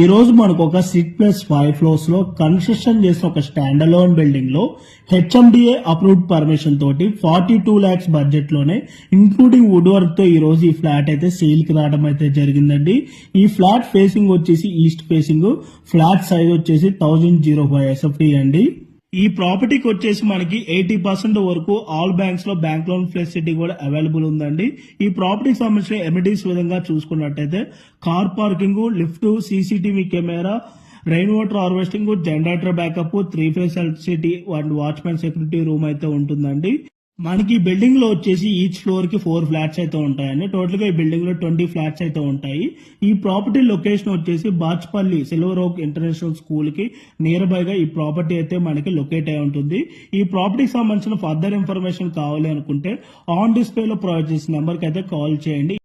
ఈ రోజు మనకు ఒక సిక్స్ ప్లస్ ఫైవ్ ఫ్లోర్స్లో కన్స్ట్రక్షన్ చేసిన ఒక స్టాండ్ అలోన్ బిల్డింగ్లో హెచ్ఎండిఏ అప్రూవ్డ్ పర్మిషన్ తోటి ఫార్టీ టూ లాక్స్ బడ్జెట్లోనే ఇంక్లూడింగ్ వుడ్ వర్క్తో ఈ రోజు ఈ ఫ్లాట్ అయితే సేల్కి రావడం అయితే జరిగిందండి. ఈ ఫ్లాట్ ఫేసింగ్ వచ్చేసి ఈస్ట్ ఫేసింగ్ ఫ్లాట్ సైజ్ వచ్చేసి థౌజండ్ జీరో ఫైవ్ ఎస్ఎఫ్టీ అండి. ఈ ప్రాపర్టీకి వచ్చేసి మనకి ఎయిటీ పర్సెంట్ వరకు ఆల్ బ్యాంక్స్లో బ్యాంక్ లోన్ ఫెసిలిటీ కూడా అవైలబుల్ ఉందండి. ఈ ప్రాపర్టీకి సంబంధించిన ఎమిటీస్ విధంగా చూసుకున్నట్టయితే car parking lift CCTV camera rain water harvesting generator backup three phase electricity and watchmen security room అయితే ఉంటుందండి. మనకి ఈ బిల్డింగ్లో వచ్చేసి ఈచ్ ఫ్లోర్కి ఫోర్ ఫ్లాట్స్ అయితే ఉంటాయండి. టోటల్గా ఈ బిల్డింగ్లో ట్వంటీ ఫ్లాట్స్ అయితే ఉంటాయి. ఈ ప్రాపర్టీ లొకేషన్ వచ్చేసి బాచ్పల్లి సిల్వర్ ఓక్ ఇంటర్నేషనల్ స్కూల్కి నియర్ బై గా ఈ ప్రాపర్టీ అయితే మనకి లొకేట్ అయి ఉంటుంది. ఈ ప్రాపర్టీకి సంబంధించిన ఫర్దర్ ఇన్ఫర్మేషన్ కావాలి అనుకుంటే ఆన్ డిస్ప్లే లో ప్రొవైడ్ చేసిన నెంబర్కి అయితే కాల్ చేయండి.